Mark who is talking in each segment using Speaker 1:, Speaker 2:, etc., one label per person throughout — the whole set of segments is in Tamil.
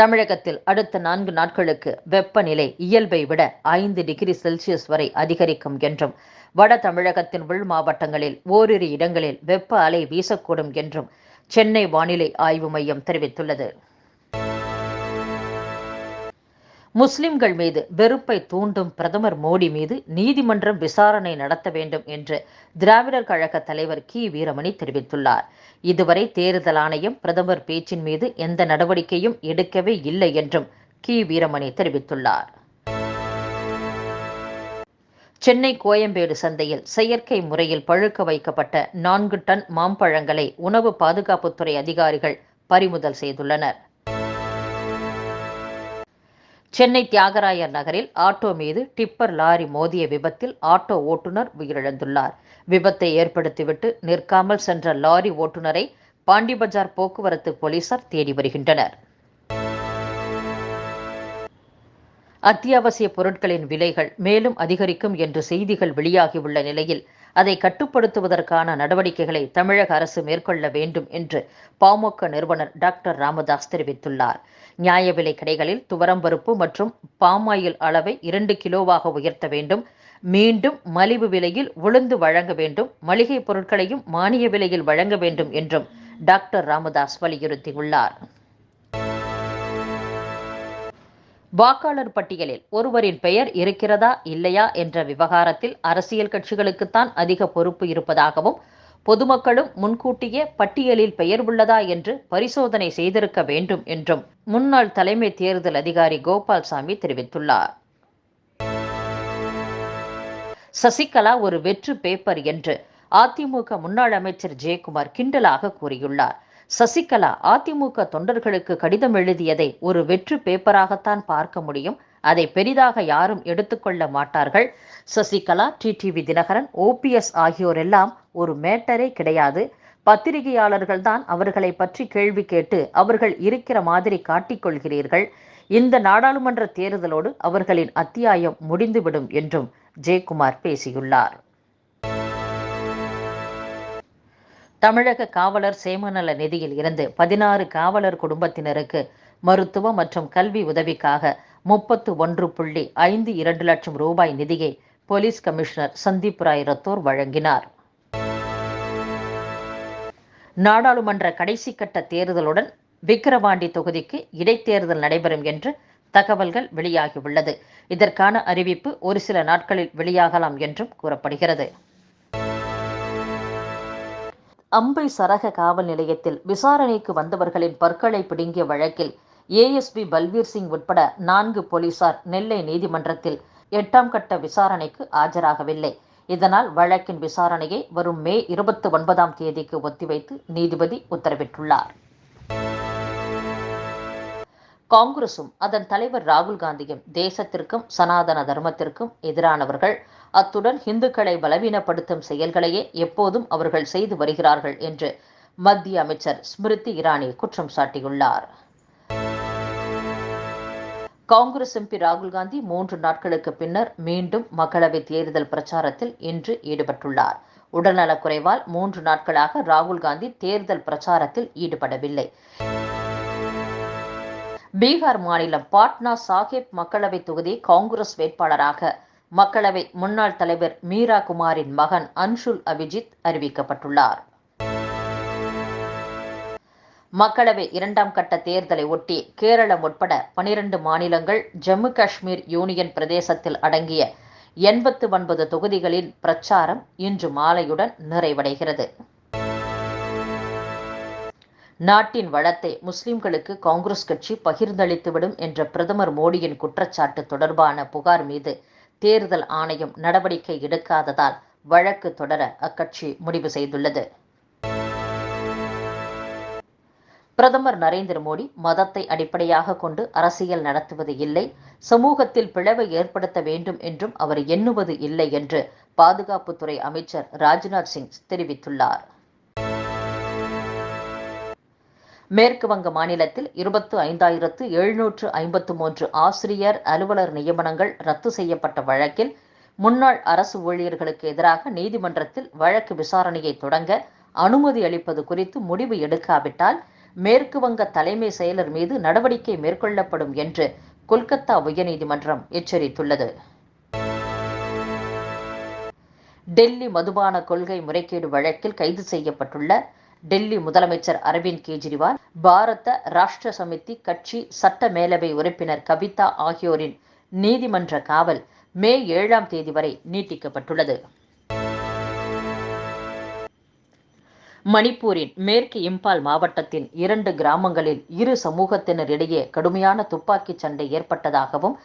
Speaker 1: தமிழகத்தில் அடுத்த நான்கு நாட்களுக்கு வெப்பநிலை இயல்பை விட ஐந்து டிகிரி செல்சியஸ் வரை அதிகரிக்கும் என்றும் வட தமிழகத்தின் உள் மாவட்டங்களில் ஓரிரு இடங்களில் வெப்ப அலை வீசக்கூடும் என்றும் சென்னை வானிலை ஆய்வு மையம் தெரிவித்துள்ளது முஸ்லிம்கள் மீது வெறுப்பை தூண்டும் பிரதமர் மோடி மீது நீதிமன்றம் விசாரணை நடத்த வேண்டும் என்று திராவிடர் கழக தலைவர் கி வீரமணி தெரிவித்துள்ளார் இதுவரை தேர்தல் ஆணையம் பிரதமர் பேச்சின் மீது எந்த நடவடிக்கையும் எடுக்கவே இல்லை என்றும் கி வீரமணி தெரிவித்துள்ளார் சென்னை கோயம்பேடு சந்தையில் செயற்கை முறையில் பழுக்க வைக்கப்பட்ட நான்கு டன் மாம்பழங்களை உணவு பாதுகாப்புத்துறை அதிகாரிகள் பறிமுதல் செய்துள்ளனர் சென்னை தியாகராயர் நகரில் ஆட்டோ மீது டிப்பர் லாரி மோதிய விபத்தில் ஆட்டோ ஓட்டுநர் உயிரிழந்துள்ளார் விபத்தை ஏற்படுத்திவிட்டு நிற்காமல் சென்ற லாரி ஓட்டுநரை பாண்டிபஜார் போக்குவரத்து போலீசார் தேடி வருகின்றனர் அத்தியாவசிய பொருட்களின் விலைகள் மேலும் அதிகரிக்கும் என்று செய்திகள் வெளியாகியுள்ள நிலையில் அதை கட்டுப்படுத்துவதற்கான நடவடிக்கைகளை தமிழக அரசு மேற்கொள்ள வேண்டும் என்று பாமக நிறுவனர் டாக்டர் ராமதாஸ் தெரிவித்துள்ளார் நியாய விலை கடைகளில் துவரம்பருப்பு மற்றும் பாமாயில் அளவை இரண்டு கிலோவாக உயர்த்த வேண்டும் மீண்டும் மலிவு விலையில் உளுந்து வழங்க வேண்டும் மளிகை பொருட்களையும் மானிய விலையில் வழங்க வேண்டும் என்றும் டாக்டர் ராமதாஸ் வலியுறுத்தியுள்ளார் வாக்காளர் பட்டியலில் ஒருவரின் பெயர் இருக்கிறதா இல்லையா என்ற விவகாரத்தில் அரசியல் கட்சிகளுக்குத்தான் அதிக பொறுப்பு இருப்பதாகவும் பொதுமக்களும் முன்கூட்டியே பட்டியலில் பெயர் உள்ளதா என்று பரிசோதனை செய்திருக்க வேண்டும் என்றும் முன்னாள் தலைமை தேர்தல் அதிகாரி கோபால்சாமி தெரிவித்துள்ளார் சசிகலா ஒரு வெற்று பேப்பர் என்று அதிமுக முன்னாள் அமைச்சர் ஜெயக்குமார் கிண்டலாக கூறியுள்ளார் சசிகலா அதிமுக தொண்டர்களுக்கு கடிதம் எழுதியதை ஒரு வெற்று பேப்பராகத்தான் பார்க்க முடியும் அதை பெரிதாக யாரும் எடுத்துக்கொள்ள மாட்டார்கள் சசிகலா டிடிவி தினகரன் ஓபிஎஸ் ஆகியோரெல்லாம் ஒரு மேட்டரே கிடையாது பத்திரிகையாளர்கள் தான் அவர்களை பற்றி கேள்வி கேட்டு அவர்கள் இருக்கிற மாதிரி காட்டிக்கொள்கிறீர்கள் இந்த நாடாளுமன்ற தேர்தலோடு அவர்களின் அத்தியாயம் முடிந்துவிடும் என்றும் ஜெயக்குமார் பேசியுள்ளார் தமிழக காவலர் சேமநல நிதியில் இருந்து பதினாறு காவலர் குடும்பத்தினருக்கு மருத்துவ மற்றும் கல்வி உதவிக்காக முப்பத்து ஒன்று புள்ளி ஐந்து இரண்டு லட்சம் ரூபாய் நிதியை போலீஸ் கமிஷனர் சந்தீப் ராய் ரத்தோர் வழங்கினார் நாடாளுமன்ற கடைசி கட்ட தேர்தலுடன் விக்கிரவாண்டி தொகுதிக்கு இடைத்தேர்தல் நடைபெறும் என்று தகவல்கள் வெளியாகியுள்ளது இதற்கான அறிவிப்பு ஒரு சில நாட்களில் வெளியாகலாம் என்றும் கூறப்படுகிறது அம்பை சரக காவல் நிலையத்தில் விசாரணைக்கு வந்தவர்களின் பற்களை பிடுங்கிய வழக்கில் ஏஎஸ்பி பல்வீர் சிங் உட்பட நான்கு போலீசார் நெல்லை நீதிமன்றத்தில் எட்டாம் கட்ட விசாரணைக்கு ஆஜராகவில்லை இதனால் வழக்கின் விசாரணையை வரும் மே இருபத்தி ஒன்பதாம் தேதிக்கு ஒத்திவைத்து நீதிபதி உத்தரவிட்டுள்ளார் காங்கிரசும் அதன் தலைவர் ராகுல் காந்தியும் தேசத்திற்கும் சனாதன தர்மத்திற்கும் எதிரானவர்கள் அத்துடன் இந்துக்களை பலவீனப்படுத்தும் செயல்களையே எப்போதும் அவர்கள் செய்து வருகிறார்கள் என்று மத்திய அமைச்சர் ஸ்மிருதி இரானி குற்றம் சாட்டியுள்ளார் காங்கிரஸ் எம்பி ராகுல்காந்தி மூன்று நாட்களுக்கு பின்னர் மீண்டும் மக்களவை தேர்தல் பிரச்சாரத்தில் இன்று ஈடுபட்டுள்ளார் உடல்நலக்குறைவால் மூன்று நாட்களாக ராகுல் காந்தி தேர்தல் பிரச்சாரத்தில் ஈடுபடவில்லை பீகார் மாநிலம் பாட்னா சாஹிப் மக்களவைத் தொகுதி காங்கிரஸ் வேட்பாளராக மக்களவை முன்னாள் தலைவர் மீரா குமாரின் மகன் அன்ஷுல் அபிஜித் அறிவிக்கப்பட்டுள்ளார் மக்களவை இரண்டாம் கட்ட தேர்தலை ஒட்டி கேரளம் உட்பட பனிரண்டு மாநிலங்கள் ஜம்மு காஷ்மீர் யூனியன் பிரதேசத்தில் அடங்கிய எண்பத்து ஒன்பது தொகுதிகளின் பிரச்சாரம் இன்று மாலையுடன் நிறைவடைகிறது நாட்டின் வளத்தை முஸ்லிம்களுக்கு காங்கிரஸ் கட்சி பகிர்ந்தளித்துவிடும் என்ற பிரதமர் மோடியின் குற்றச்சாட்டு தொடர்பான புகார் மீது தேர்தல் ஆணையம் நடவடிக்கை எடுக்காததால் வழக்கு தொடர அக்கட்சி முடிவு செய்துள்ளது பிரதமர் நரேந்திர மோடி மதத்தை அடிப்படையாக கொண்டு அரசியல் நடத்துவது இல்லை சமூகத்தில் பிளவை ஏற்படுத்த வேண்டும் என்றும் அவர் எண்ணுவது இல்லை என்று பாதுகாப்புத்துறை அமைச்சர் ராஜ்நாத் சிங் தெரிவித்துள்ளார் மேற்கு வங்க மாநிலத்தில் இருபத்து ஐந்தாயிரத்து எழுநூற்று ஐம்பத்து மூன்று ஆசிரியர் அலுவலர் நியமனங்கள் ரத்து செய்யப்பட்ட வழக்கில் முன்னாள் அரசு ஊழியர்களுக்கு எதிராக நீதிமன்றத்தில் வழக்கு விசாரணையை தொடங்க அனுமதி அளிப்பது குறித்து முடிவு எடுக்காவிட்டால் மேற்கு வங்க தலைமை செயலர் மீது நடவடிக்கை மேற்கொள்ளப்படும் என்று கொல்கத்தா உயர்நீதிமன்றம் எச்சரித்துள்ளது டெல்லி மதுபான கொள்கை முறைகேடு வழக்கில் கைது செய்யப்பட்டுள்ள டெல்லி முதலமைச்சர் அரவிந்த் கெஜ்ரிவால் பாரத ராஷ்டிர சமிதி கட்சி சட்ட மேலவை உறுப்பினர் கவிதா ஆகியோரின் நீதிமன்ற காவல் மே ஏழாம் தேதி வரை நீட்டிக்கப்பட்டுள்ளது மணிப்பூரின் மேற்கு இம்பால் மாவட்டத்தின் இரண்டு கிராமங்களில் இரு சமூகத்தினரிடையே கடுமையான துப்பாக்கி சண்டை ஏற்பட்டதாகவும்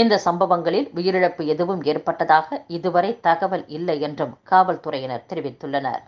Speaker 1: இந்த சம்பவங்களில் உயிரிழப்பு எதுவும் ஏற்பட்டதாக இதுவரை தகவல் இல்லை என்றும் காவல்துறையினர் தெரிவித்துள்ளனர்